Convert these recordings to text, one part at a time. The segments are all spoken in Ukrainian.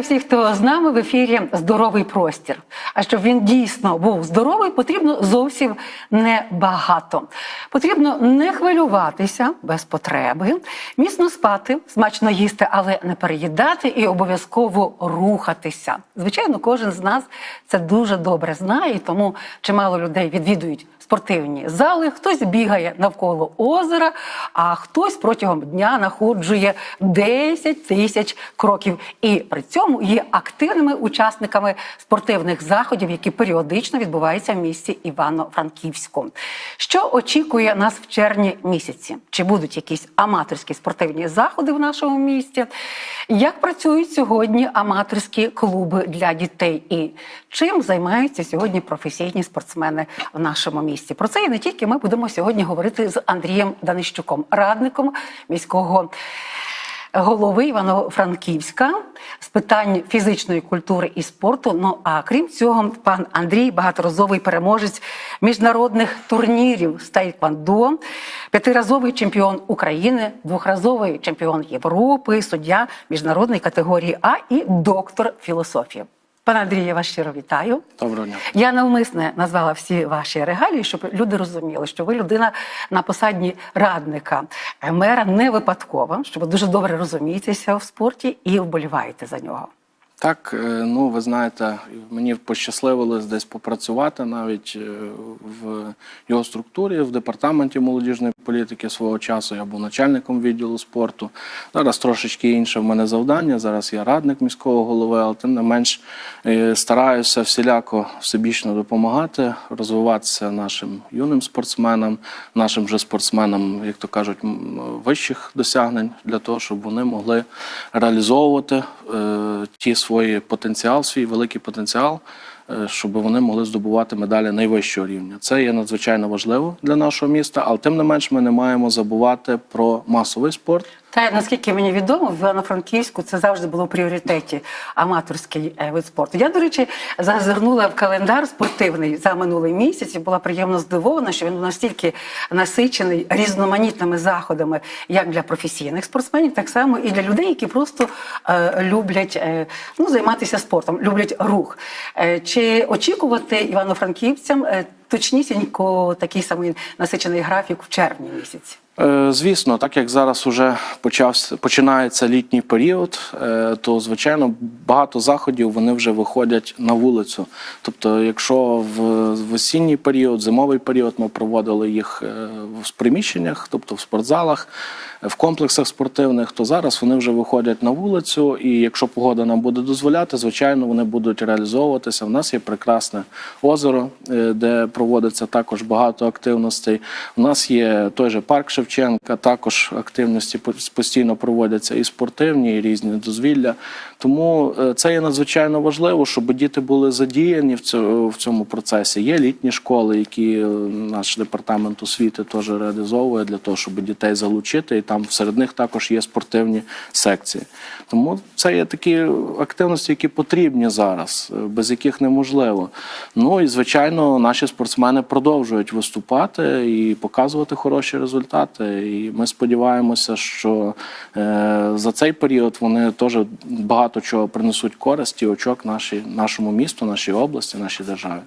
Вітаю всіх, хто з нами в ефірі Здоровий простір. А щоб він дійсно був здоровий, потрібно зовсім небагато. Потрібно не хвилюватися без потреби, міцно спати, смачно їсти, але не переїдати і обов'язково рухатися. Звичайно, кожен з нас це дуже добре знає, тому чимало людей відвідують спортивні зали, хтось бігає навколо озера, а хтось протягом дня находжує 10 тисяч кроків. І при цьому є активними учасниками спортивних заходів, які періодично відбуваються в місті Івано-Франківську. Що очікує нас в червні місяці? Чи будуть якісь аматорські спортивні заходи в нашому місті? Як працюють сьогодні аматорські клуби для дітей? І чим займаються сьогодні професійні спортсмени в нашому місті? Про це і не тільки ми будемо сьогодні говорити з Андрієм Данищуком, радником міського голови Івано-Франківська з питань фізичної культури і спорту. Ну а крім цього, пан Андрій багаторазовий переможець міжнародних турнірів з тайквандо, п'ятиразовий чемпіон України, двохразовий чемпіон Європи, суддя міжнародної категорії А і доктор філософії. Пане Андрію, я вас щиро вітаю. Доброго дня. Я навмисне назвала всі ваші регалії, щоб люди розуміли, що ви людина на посаді радника мера не випадкова, що ви дуже добре розумієтеся в спорті і вболіваєте за нього. Так, е, ну ви знаєте, мені пощасливилось десь попрацювати навіть е, в його структурі, в департаменті молодіжної політики свого часу. Я був начальником відділу спорту. Зараз трошечки інше в мене завдання. Зараз я радник міського голови, але тим не менш е, стараюся всіляко всебічно допомагати, розвиватися нашим юним спортсменам, нашим же спортсменам, як то кажуть, вищих досягнень для того, щоб вони могли реалізовувати е, ті свої потенціал, свій великий потенціал, щоб вони могли здобувати медалі найвищого рівня. Це є надзвичайно важливо для нашого міста, але тим не менш ми не маємо забувати про масовий спорт. Та наскільки мені відомо, в Івано-Франківську це завжди було в пріоритеті аматорський е, вид спорту. Я, до речі, зазирнула в календар спортивний за минулий місяць і була приємно здивована, що він настільки насичений різноманітними заходами, як для професійних спортсменів, так само і для людей, які просто е, люблять е, ну, займатися спортом, люблять рух. Е, чи очікувати івано-франківцям е, точнісінько такий самий насичений графік в червні місяці? Е, Звісно, так як зараз уже почався починається літній період, е, то звичайно багато заходів вони вже виходять на вулицю. Тобто, якщо в, осінній період, зимовий період ми проводили їх е, в приміщеннях, тобто в спортзалах, в комплексах спортивних, то зараз вони вже виходять на вулицю, і якщо погода нам буде дозволяти, звичайно, вони будуть реалізовуватися. У нас є прекрасне озеро, де проводиться також багато активностей. У нас є той же парк Шевченка, також активності постійно проводяться і спортивні, і різні дозвілля. Тому е, це є надзвичайно важливо, щоб діти були задіяні в цьому, процесі. Є літні школи, які е, наш департамент освіти теж реалізовує для того, щоб дітей залучити, і там серед них також є спортивні секції. Тому це є такі активності, які потрібні зараз, е, без яких неможливо. Ну і звичайно, наші спортсмени продовжують виступати і показувати хороші результати. І ми сподіваємося, що за цей період вони теж багато чого принесуть користь і очок нашій, нашому місту, нашій області, нашій державі.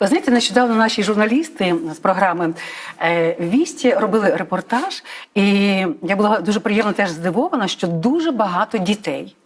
Ви знаєте, нещодавно наші журналісти з програми е, Вісті робили репортаж, і я була дуже приємно теж здивована, що дуже багато дітей.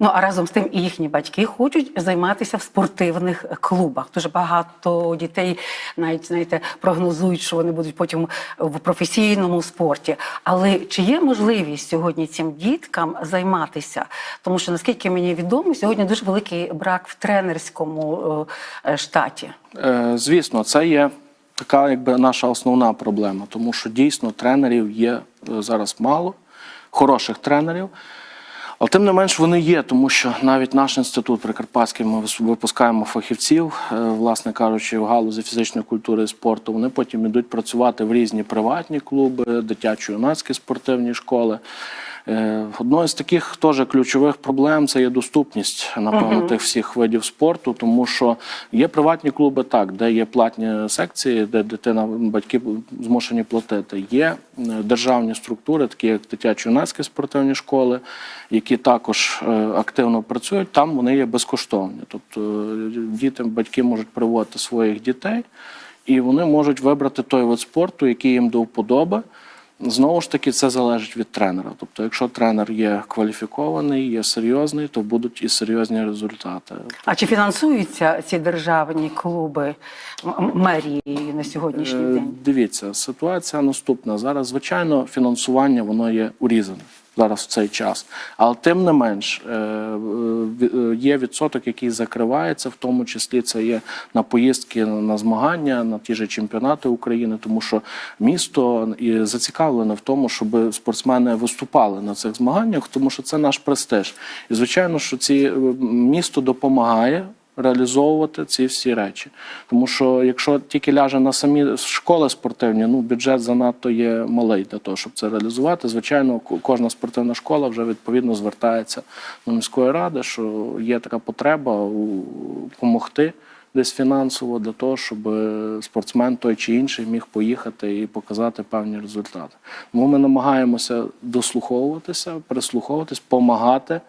Ну а разом з тим і їхні батьки хочуть займатися в спортивних клубах. Дуже багато дітей навіть знаєте прогнозують, що вони будуть потім в професійному спорті. Але чи є можливість сьогодні цим діткам займатися? Тому що наскільки мені відомо, сьогодні дуже великий брак в тренерському е, штаті. Е, Звісно, це є така, якби наша основна проблема, тому що дійсно тренерів є е, зараз мало, хороших тренерів. Але тим не менш вони є, тому що навіть наш інститут Прикарпатський ми випускаємо фахівців, е, власне кажучи, в галузі фізичної культури і спорту. Вони потім йдуть працювати в різні приватні клуби, дитячо-юнацькі спортивні школи. Е, Одною з таких теж ключових проблем це є доступність, напевно, тих всіх видів спорту, тому що є приватні клуби, так, де є платні секції, де дитина, батьки змушені платити. Є е, державні структури, такі як дитячо-юнацькі спортивні школи, які також е, активно працюють. Там вони є безкоштовні. Тобто діти, батьки можуть приводити своїх дітей, і вони можуть вибрати той вид спорту, який їм до вподоби. Знову ж таки, це залежить від тренера. Тобто, якщо тренер є кваліфікований, є серйозний, то будуть і серйозні результати. А чи фінансуються ці державні клуби мерії на сьогоднішній Е, день? Дивіться, ситуація наступна. Зараз, звичайно, фінансування воно є урізане зараз в цей час. Але тим не менш е, е, е, є відсоток, який закривається, в тому числі це є на поїздки на змагання, на ті ж чемпіонати України, тому що місто і зацікавлене в тому, щоб спортсмени виступали на цих змаганнях, тому що це наш престиж. І звичайно, що ці місто допомагає реалізовувати ці всі речі. Тому що якщо тільки ляже на самі школи спортивні, ну бюджет занадто є малий для того, щоб це реалізувати. Звичайно, кожна спортивна школа вже відповідно звертається до міської ради, що є така потреба допомогти. Десь фінансово для того, щоб е, спортсмен той чи інший міг поїхати і показати певні результати. Тому ми намагаємося дослуховуватися, прислуховуватись, допомагати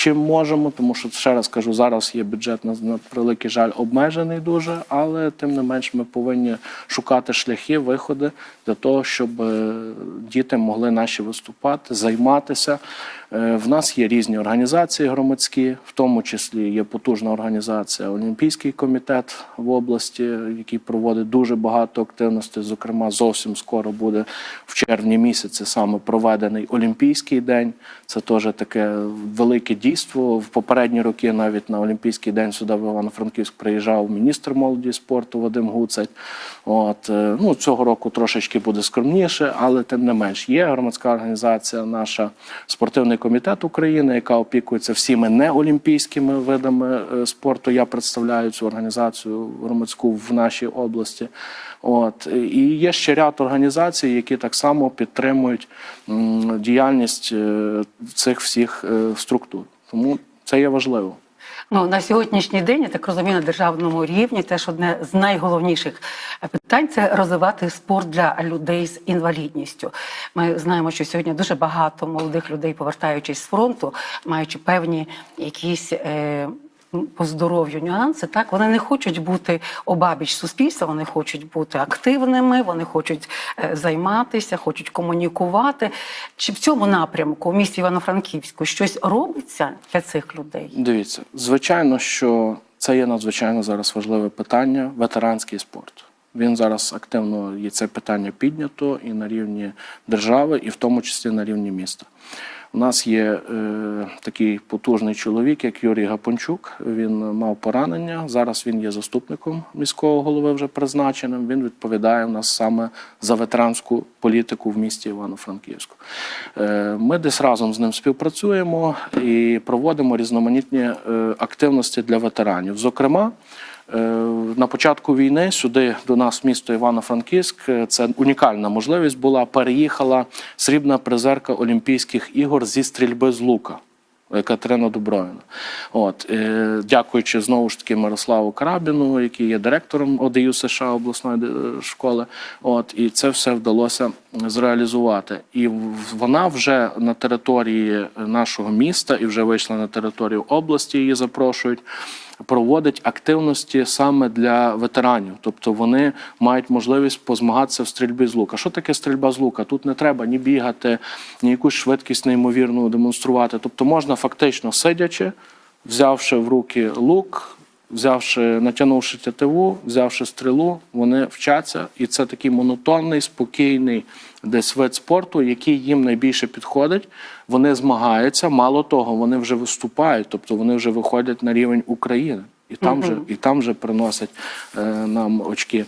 чим можемо, тому що ще раз кажу, зараз є бюджет на, на превеликий жаль обмежений дуже, але тим не менш ми повинні шукати шляхи, виходи для того, щоб е, діти могли наші виступати, займатися. Е, В нас є різні організації громадські, в тому числі є потужна організація Олімпійський комітет в області, який проводить дуже багато активностей. Зокрема, зовсім скоро буде в червні місяці саме проведений Олімпійський день. Це теж таке велике дійство. В попередні роки навіть на Олімпійський день сюди в Івано-Франківськ приїжджав міністр молоді і спорту Вадим Гуцать. От е, ну цього року трошечки буде скромніше, але тим не менш є громадська організація, наша спортивний комітет України, яка опікується всіми неолімпійськими видами е, спорту. Я представляю цю організацію громадську в нашій області. От і є ще ряд організацій, які так само підтримують діяльність е, цих всіх е, структур. Тому це є важливо. Ну на сьогоднішній день я так розумію, на державному рівні теж одне з найголовніших питань це розвивати спорт для людей з інвалідністю. Ми знаємо, що сьогодні дуже багато молодих людей, повертаючись з фронту, маючи певні якісь. Е- по здоров'ю нюанси, так вони не хочуть бути обабіч суспільства, вони хочуть бути активними, вони хочуть е, займатися, хочуть комунікувати. Чи в цьому напрямку в місті Івано-Франківську щось робиться для цих людей? Дивіться, звичайно, що це є надзвичайно зараз важливе питання ветеранський спорт. Він зараз активно є це питання піднято і на рівні держави, і в тому числі на рівні міста. У нас є е, такий потужний чоловік, як Юрій Гапончук. Він мав поранення. Зараз він є заступником міського голови, вже призначеним. Він відповідає у нас саме за ветеранську політику в місті Івано-Франківську. Е, ми десь разом з ним співпрацюємо і проводимо різноманітні е, активності для ветеранів. Зокрема, На початку війни сюди до нас місто Івано-Франківськ е, це унікальна можливість була. Переїхала срібна призерка Олімпійських ігор зі стрільби з лука. Катерина Дубровіна. От, е, дякуючи знову ж таки Мирославу Карабіну, який є директором ОДЮ США обласної е, школи. От, і це все вдалося зреалізувати. І вона вже на території нашого міста і вже вийшла на територію області. Її запрошують. Проводить активності саме для ветеранів, тобто вони мають можливість позмагатися в стрільбі з лука. Що таке стрільба з лука? Тут не треба ні бігати, ні якусь швидкість неймовірну демонструвати. Тобто можна фактично сидячи, взявши в руки лук, взявши, натягнувши тетиву, взявши стрілу, вони вчаться, і це такий монотонний, спокійний десь вид спорту, який їм найбільше підходить. Вони змагаються. Мало того, вони вже виступають, тобто вони вже виходять на рівень України. І там, вже, і там вже приносять е, нам очки.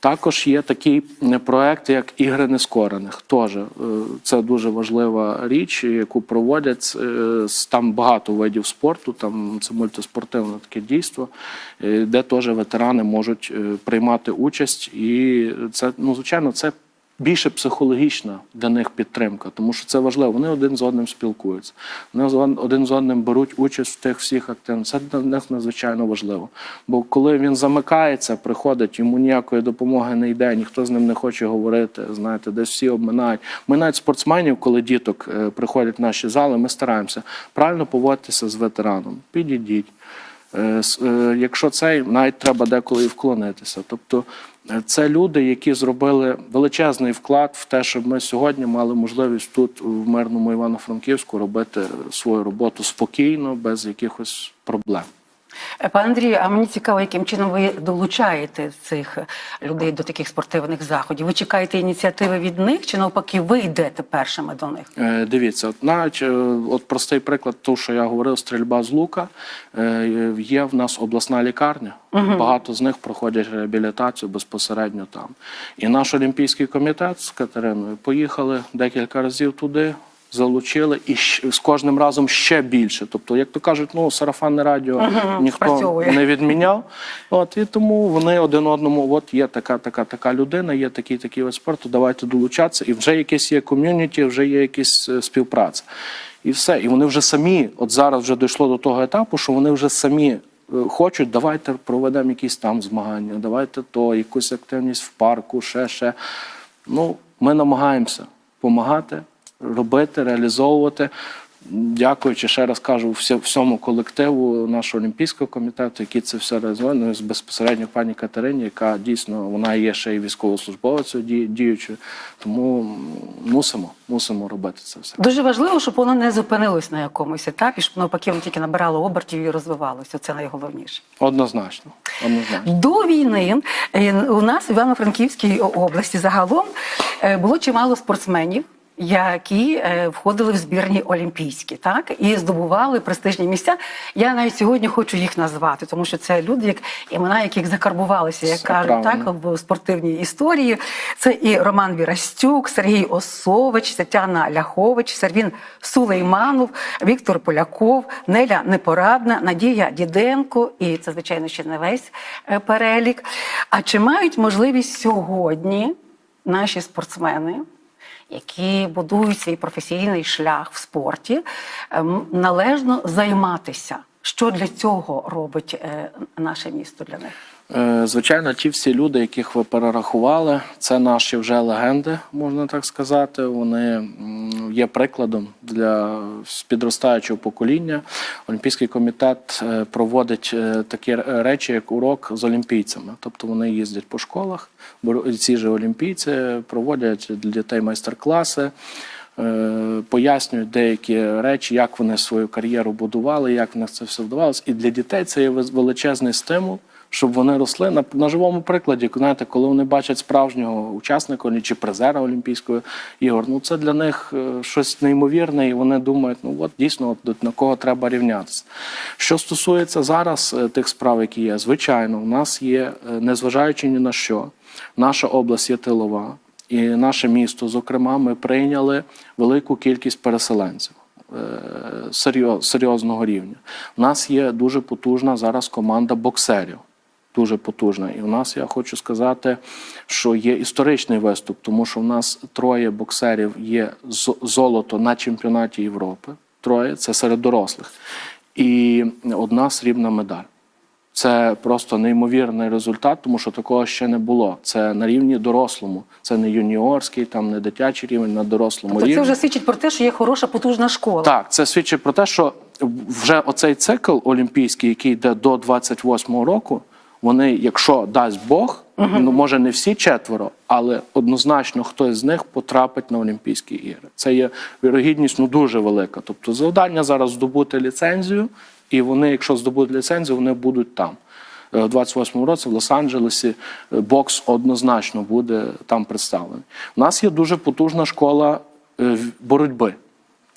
Також є такий е, проект, як ігри нескорених. Теж е, це дуже важлива річ, яку проводять. е, Там багато видів спорту, там це мультиспортивне таке дійство, де теж ветерани можуть приймати участь. І це, ну, звичайно, це більше психологічна для них підтримка, тому що це важливо. Вони один з одним спілкуються. Вони один з одним беруть участь в тих всіх активностях. Це для них надзвичайно важливо. Бо коли він замикається, приходить, йому ніякої допомоги не йде, ніхто з ним не хоче говорити. Знаєте, десь всі обминають. Ми навіть спортсменів, коли діток е, приходять в наші зали, ми стараємося правильно поводитися з ветераном. Підійдіть. Е, е, Якщо цей, навіть треба деколи і вклонитися. Тобто це люди, які зробили величезний вклад в те, щоб ми сьогодні мали можливість тут, в мирному Івано-Франківську, робити свою роботу спокійно, без якихось проблем. Е, Пане Андрію, а мені цікаво, яким чином ви долучаєте цих людей до таких спортивних заходів? Ви чекаєте ініціативи від них, чи навпаки, ви йдете першими до них? Е, Дивіться, от навіть е, от простий приклад, того, що я говорив, стрільба з лука. Е, Є в нас обласна лікарня. Багато з них проходять реабілітацію безпосередньо там. І наш олімпійський комітет з Катериною поїхали декілька разів туди. Залучили і з кожним разом ще більше. Тобто, як то кажуть, ну сарафанне радіо ніхто спрацьовує. не відміняв. От і тому вони один одному, от є така, така, така людина, є такий такий вид спорту. Давайте долучатися. І вже якесь є ком'юніті, вже є якась е, співпраця. І все. І вони вже самі, от зараз вже дійшло до того етапу, що вони вже самі е, хочуть, давайте проведемо якісь там змагання, давайте то, якусь активність в парку, ще, ще. Ну, ми намагаємося допомагати, робити, реалізовувати. Дякуючи, ще раз кажу, всьому колективу нашого олімпійського комітету, який це все реалізує, ну, безпосередньо пані Катерині, яка дійсно вона є ще й військовослужбовицею ді- діючою. Тому мусимо, мусимо робити це все. Дуже важливо, щоб воно не зупинилось на якомусь етапі, щоб навпаки воно тільки набирало обертів і розвивалося. Це найголовніше. Однозначно. Однозначно. До війни е, у нас в Івано-Франківській області загалом е, було чимало спортсменів. Які е, входили в збірні олімпійські, так і здобували престижні місця. Я навіть сьогодні хочу їх назвати, тому що це люди, як імена яких закарбувалися, як кажуть, правильно. так в спортивній історії. Це і Роман Вірастюк, Сергій Осович, Тетяна Ляхович, Сервін Сулейманов, Віктор Поляков, Неля Непорадна, Надія Діденко, і це, звичайно, ще не весь е, перелік. А чи мають можливість сьогодні наші спортсмени? Які будують свій професійний шлях в спорті, ем, належно займатися. Що для цього робить е, наше місто для них? Е, Звичайно, ті всі люди, яких ви перерахували, це наші вже легенди, можна так сказати. Вони є прикладом для підростаючого покоління. Олімпійський комітет е, проводить е, такі речі, як урок з олімпійцями. Тобто вони їздять по школах, ці ж олімпійці проводять для дітей майстер-класи. Пояснюють деякі речі, як вони свою кар'єру будували, як в них це все вдавалося. І для дітей це є величезний стимул, щоб вони росли на, на живому прикладі. Знаєте, коли вони бачать справжнього учасника олі- чи призера Олімпійської ігор, ну це для них е, щось неймовірне, і вони думають, ну от дійсно, от, на кого треба рівнятися. Що стосується зараз е, тих справ, які є, звичайно, у нас є, е, незважаючи ні на що, наша область є тилова, і наше місто, зокрема, ми прийняли велику кількість переселенців. серйозного рівня. У нас є дуже потужна зараз команда боксерів. Дуже потужна. І у нас я хочу сказати, що є історичний виступ, тому що в нас троє боксерів є золото на чемпіонаті Європи. Троє це серед дорослих. І одна срібна медаль. Це просто неймовірний результат, тому що такого ще не було. Це на рівні дорослому. Це не юніорський, там не дитячий рівень, на дорослому Тобто рівні. це вже свідчить про те, що є хороша потужна школа. Так, це свідчить про те, що вже оцей цикл олімпійський, який йде до 28-го року, вони, якщо дасть Бог, ну може не всі четверо, але однозначно хтось з них потрапить на Олімпійські ігри. Це є вірогідність ну дуже велика. Тобто завдання зараз здобути ліцензію, і вони, якщо здобудуть ліцензію, вони будуть там. Е, В 28-му році в Лос-Анджелесі е, бокс однозначно буде там представлений. У нас є дуже потужна школа е, боротьби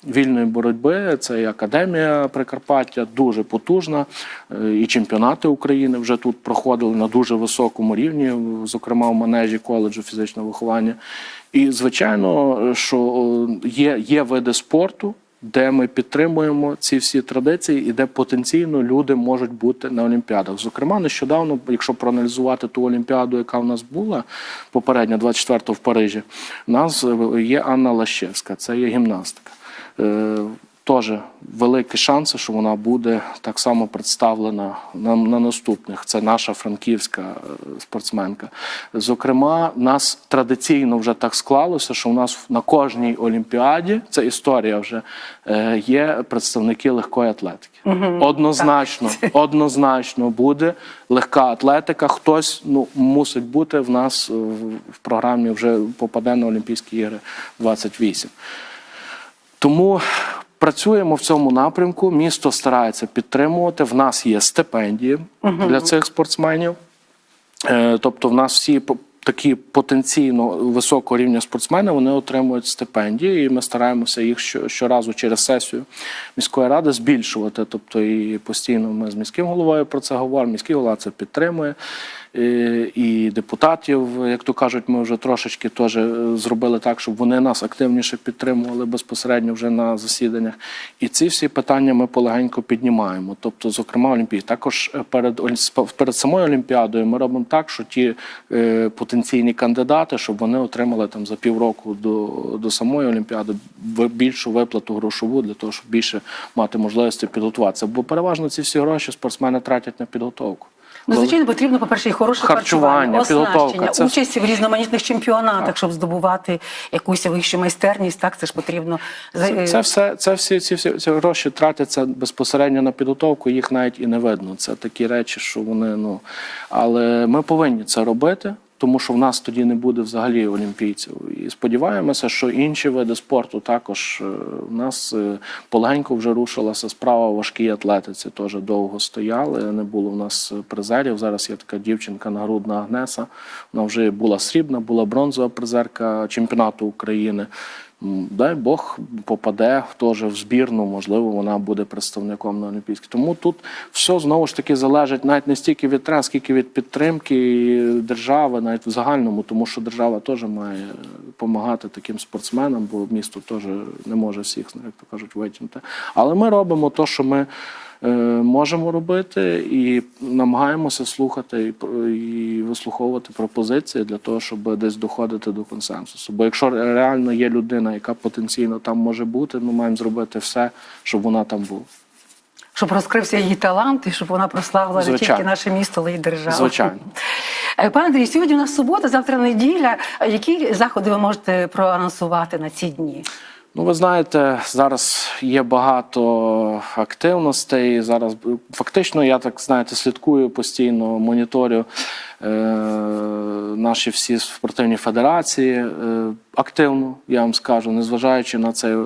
вільної боротьби. Це і академія Прикарпаття, дуже потужна. Е, І чемпіонати України вже тут проходили на дуже високому рівні, зокрема в манежі коледжу фізичного виховання. І звичайно, що е, є, є види спорту. де ми підтримуємо ці всі традиції і де потенційно люди можуть бути на Олімпіадах. Зокрема, нещодавно, якщо проаналізувати ту Олімпіаду, яка в нас була попередня, 24 в Парижі, у нас е, є Анна Лащевська, це є гімнастика. Е, Теж великі шанси, що вона буде так само представлена на, на наступних. Це наша франківська е, спортсменка. Зокрема, нас традиційно вже так склалося, що у нас на кожній олімпіаді це історія вже е, є представники легкої атлетики. Однозначно, однозначно буде легка атлетика. Хтось ну мусить бути в нас в, в програмі вже попаде на Олімпійські ігри 28. Тому працюємо в цьому напрямку. Місто старається підтримувати. В нас є стипендії для цих спортсменів. Е, Тобто, в нас всі такі потенційно високого рівня спортсмени вони отримують стипендії, і ми стараємося їх щоразу через сесію міської ради збільшувати. Тобто, і постійно ми з міським головою про це говоримо. Міський голова це підтримує. Е, І депутатів, як то кажуть, ми вже трошечки теж е, зробили так, щоб вони нас активніше підтримували безпосередньо вже на засіданнях. І ці всі питання ми полегенько піднімаємо. Тобто, зокрема, Олімпії. Також е, перед перед самою Олімпіадою ми робимо так, що ті потенційні кандидати, щоб вони отримали там за півроку до, до самої Олімпіади більшу виплату грошову для того, щоб більше мати можливості підготуватися. Бо переважно ці всі гроші спортсмени тратять на підготовку. Ну, звичайно, потрібно, по-перше, і хороше Харчування, харчування, оснащення, Це- участь в різноманітних чемпіонатах, щоб здобувати якусь вищу майстерність. Так, це ж потрібно. Це, це все, це всі ці всі ці гроші тратяться безпосередньо на підготовку, їх навіть і не видно. Це такі речі, що вони ну. Але ми повинні це робити, тому що в нас тоді не буде взагалі олімпійців. І сподіваємося, що інші види спорту також е, в нас е, полегенько вже рушилася справа важкій атлетиці. Теж довго стояли. Не було в нас призерів. Зараз є така дівчинка нагрудна Агнеса. Вона вже була срібна, була бронзова призерка чемпіонату України. Дай Бог попаде теж в збірну, можливо, вона буде представником на Олімпійській. Тому тут все знову ж таки залежить навіть не стільки від тренера, скільки від підтримки держави, навіть в загальному, тому що держава теж має допомагати таким спортсменам, бо місто теж не може всіх, як то кажуть, витягнути. Але ми робимо те, що ми можемо робити, і намагаємося слухати і, вислуховувати пропозиції для того, щоб десь доходити до консенсусу. Бо якщо реально є людина, яка потенційно там може бути, ми маємо зробити все, щоб вона там була. щоб розкрився її талант і щоб вона прославила не тільки наше місто, але й державу. Звичайно. Е, Пане Андрій, сьогодні у нас субота, завтра неділя. Які заходи ви можете проанонсувати на ці дні? Ну, ви знаєте, зараз є багато активностей. Зараз фактично, я так знаєте, слідкую постійно, моніторю е, наші всі спортивні федерації е, активно, я вам скажу, незважаючи на цей е,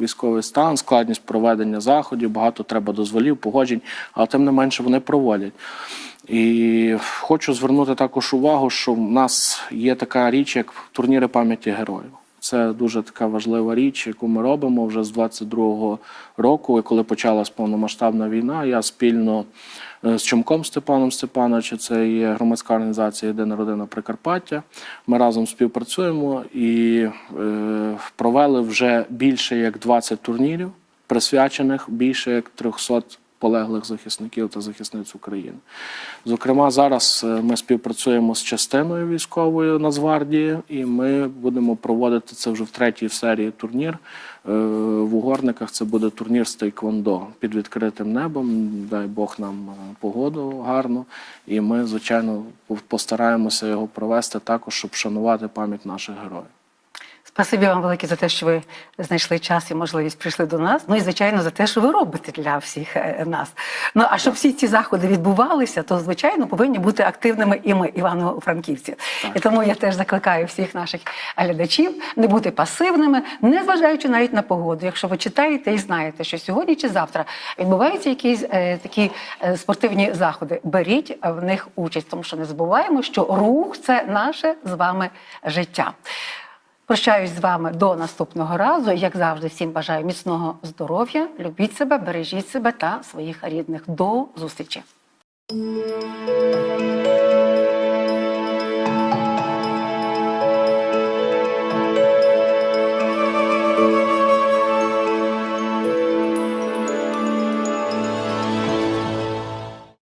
військовий стан, складність проведення заходів, багато треба дозволів, погоджень, але тим не менше вони проводять. І хочу звернути також увагу, що в нас є така річ, як турніри пам'яті героїв. Це дуже така важлива річ, яку ми робимо вже з 22-го року, коли почалась повномасштабна війна. Я спільно е, з Чумком Степаном Степановичем, це є громадська організація Єдина родина Прикарпаття. Ми разом співпрацюємо і е, провели вже більше як 20 турнірів, присвячених більше як 300 полеглих захисників та захисниць України. Зокрема, зараз е, ми співпрацюємо з частиною військової Нацгвардії, і ми будемо проводити це вже в третій серії турнір. Е, В Угорниках це буде турнір з Тейквондо під відкритим небом. Дай Бог нам е, погоду гарну. І ми, звичайно, постараємося його провести також, щоб шанувати пам'ять наших героїв. Спасибі вам велике за те, що ви знайшли час і можливість прийшли до нас. Ну і звичайно за те, що ви робите для всіх е, нас. Ну а щоб всі ці заходи відбувалися, то звичайно повинні бути активними і ми, Івано-Франківці. І тому я теж закликаю всіх наших глядачів не бути пасивними, не зважаючи навіть на погоду. Якщо ви читаєте і знаєте, що сьогодні чи завтра відбуваються якісь е, такі е, спортивні заходи, беріть в них участь, тому що не забуваємо, що рух це наше з вами життя. Прощаюсь з вами до наступного разу. Як завжди, всім бажаю міцного здоров'я, любіть себе, бережіть себе та своїх рідних. До зустрічі!